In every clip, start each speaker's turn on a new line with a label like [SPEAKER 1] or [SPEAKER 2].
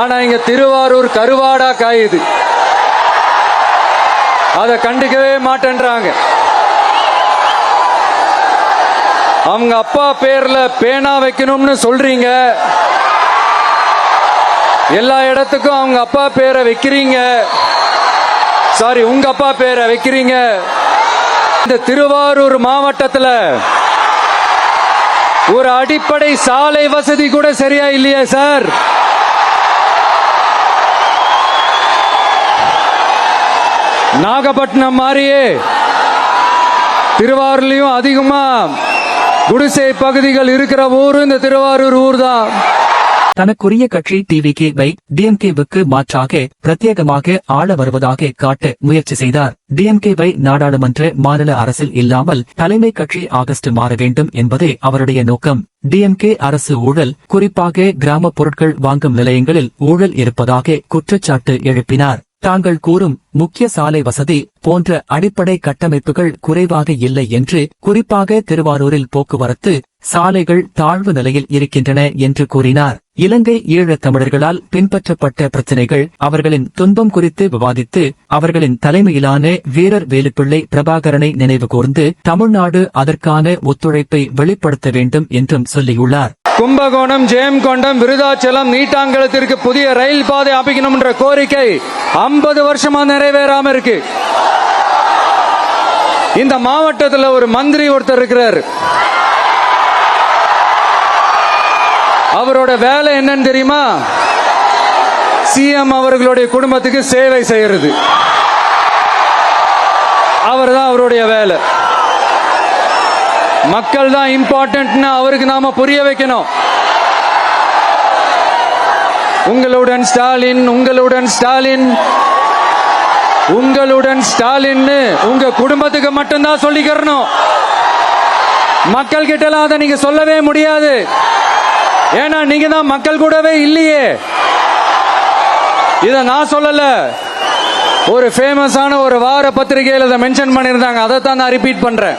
[SPEAKER 1] ஆனா இங்க திருவாரூர் கருவாடா காயுது. அதை கண்டுக்கவே மாட்டேன்றாங்க. அவங்க அப்பா பேர்ல பேனா வைக்கணும்னு சொல்றீங்க. எல்லா இடத்துக்கும் அவங்க அப்பா பேரை வைக்கிறீங்க. சாரி உங்க அப்பா பேரை வைக்கிறீங்க. இந்த திருவாரூர் மாவட்டத்துல ஒரு அடிப்படை சாலை வசதி கூட சரியா இல்லையா சார்? நாகப்பட்டினம் மாதிரியே திருவாரூர்லையும் அதிகமா குடிசை பகுதிகள் இருக்கிற ஊரு இந்த திருவாரூர் ஊர் தான்
[SPEAKER 2] தனக்குரிய கட்சி டிவிகே வை டிஎம்கேவுக்கு மாற்றாக பிரத்யேகமாக ஆள வருவதாக காட்ட முயற்சி செய்தார். டிஎம்கே வை நாடாளுமன்ற மாநில அரசில் இல்லாமல் தலைமை கட்சி ஆகஸ்ட் மாற வேண்டும் என்பதே அவருடைய நோக்கம். டிஎம்கே அரசு ஊழல் குறிப்பாக கிராம பொருட்கள் வாங்கும் நிலையங்களில் ஊழல் இருப்பதாக குற்றச்சாட்டு எழுப்பினார். தாங்கள் கூறும் முக்கிய சாலை வசதி போன்ற அடிப்படை கட்டமைப்புகள் குறைவாக இல்லை என்று குறிப்பாக திருவாரூரில் போக்குவரத்து சாலைகள் தாழ்வு நிலையில் இருக்கின்றன என்று கூறினார். இலங்கை ஈழத் தமிழர்களால் பின்பற்றப்பட்ட பிரச்சினைகள் அவர்களின் துன்பம் குறித்து விவாதித்து அவர்களின் தலைமையிலான வீரர் வேலுப்பிள்ளை பிரபாகரனை நினைவு கூர்ந்து தமிழ்நாடு அதற்கான ஒத்துழைப்பை வெளிப்படுத்த வேண்டும் என்றும் சொல்லியுள்ளார்.
[SPEAKER 1] கும்பகோணம் ஜெயங்கொண்டம் விருதாச்சலம் நீட்டாங்கலத்திற்கு புதிய ரயில் பாதை அமைக்கணும் என்ற கோரிக்கை ஐம்பது வருஷமா நிறைவேறாம இருக்கு. இந்த மாவட்டத்தில் ஒரு மந்திரி ஒருத்தர் இருக்கிறார். அவரோட வேலை என்னன்னு தெரியுமா? சிஎம் அவர்களுடைய குடும்பத்துக்கு சேவை செய்யறது. அவர் தான் அவருடைய வேலை. மக்கள் தான் இம்பார்ட்டன்ட்னு அவருக்கு நாம புரிய வைக்கணும். உங்களுடன் ஸ்டாலின் உங்களுடன் ஸ்டாலின். உங்களுடன் ஸ்டாலின் உங்க குடும்பத்துக்கு மட்டும்தான் சொல்லிக்கிறணும். மக்கள் கிட்டலாம் அதை நீங்க சொல்லவே முடியாது. ஏன்னா நீங்க தான் மக்கள் கூடவே இல்லையே. இத நான் சொல்லல. ஒரு ஃபேமஸான ஒரு வார பத்திரிகையில் இதை மென்ஷன் பண்ணியிருந்தாங்க. அதை தான் நான் ரிப்பீட் பண்றேன்.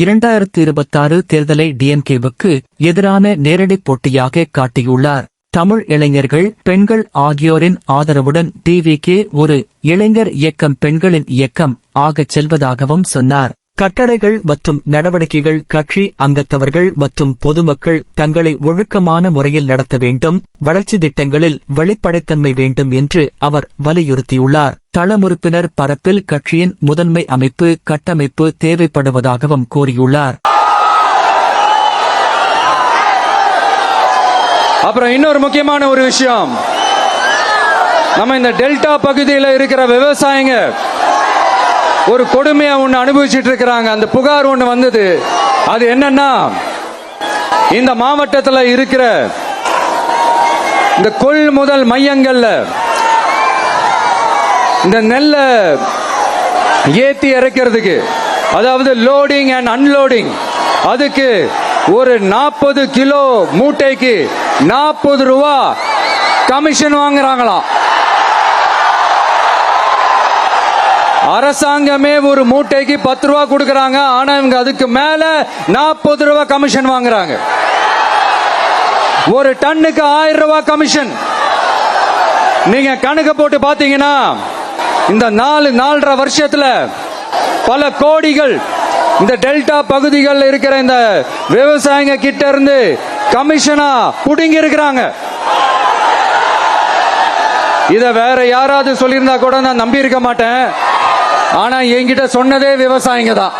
[SPEAKER 2] இரண்டாயிரத்தி இருபத்தாறு தேர்தலை டிஎம்கேவுக்கு எதிரான நேரடி போட்டியாக காட்டியுள்ளார். தமிழ் இளைஞர்கள் பெண்கள் ஆகியோரின் ஆதரவுடன் டிவிகே ஒரு இளைஞர் இயக்கம் பெண்களின் இயக்கம் ஆகச் செல்வதாகவும் சொன்னார். கட்டளைகள் மற்றும் நடவடிக்கைகள் கட்சி அங்கத்தவர்கள் மற்றும் பொதுமக்கள் தங்களை ஒழுக்கமான முறையில் நடத்த வேண்டும் வளர்ச்சி திட்டங்களில் வெளிப்படைத்தன்மை வேண்டும் என்று அவர் வலியுறுத்தியுள்ளார். தளமுறுப்பினர் பரப்பில் கட்சியின் முதன்மை அமைப்பு கட்டமைப்பு தேவைப்படுவதாகவும் கூறியுள்ளார்.
[SPEAKER 1] அப்புறம் இன்னொரு முக்கியமான ஒரு விஷயம். நம்ம இந்த டெல்டா பகுதியில் இருக்கிற விவசாயிங்க ஒரு கொடுமையா ஒன்று அனுபவிச்சுட்டு இருக்கிறாங்க. அந்த புகார் ஒன்று வந்தது. அது என்னன்னா இந்த மாவட்டத்தில் இருக்கிற இந்த கொள்முதல் மையங்கள்ல இந்த நெல்லை ஏத்தி இறக்கிறதுக்கு அதாவது லோடிங் அண்ட் அன்லோடிங் அதுக்கு ஒரு நாற்பது கிலோ மூட்டைக்கு நாற்பது ரூபா கமிஷன் வாங்குறாங்களாம். அரசாங்கமே ஒரு மூட்டைக்கு பத்து ரூபா கொடுக்கறாங்க. ஆனா இவங்க அதுக்கு மேல நாற்பது ரூபா கமிஷன் வாங்குறாங்க. ஒரு டன்னுக்கு ஆயிரம் ரூபாய் கமிஷன். நீங்க கணக்கு போட்டு பாத்தீங்கன்னா இந்த நாலு நாலரை வருஷத்துல பல கோடிகள் இந்த டெல்டா பகுதிகளில் இருக்கிற இந்த விவசாயிங்க கிட்ட இருந்து கமிஷனா புடுங்கி இருக்கிறாங்க. இத வேற யாராவது சொல்லியிருந்தா கூட நான் நம்பி இருக்க மாட்டேன். ஆனா என்கிட்ட சொன்னதே விவசாயிங்க தான்.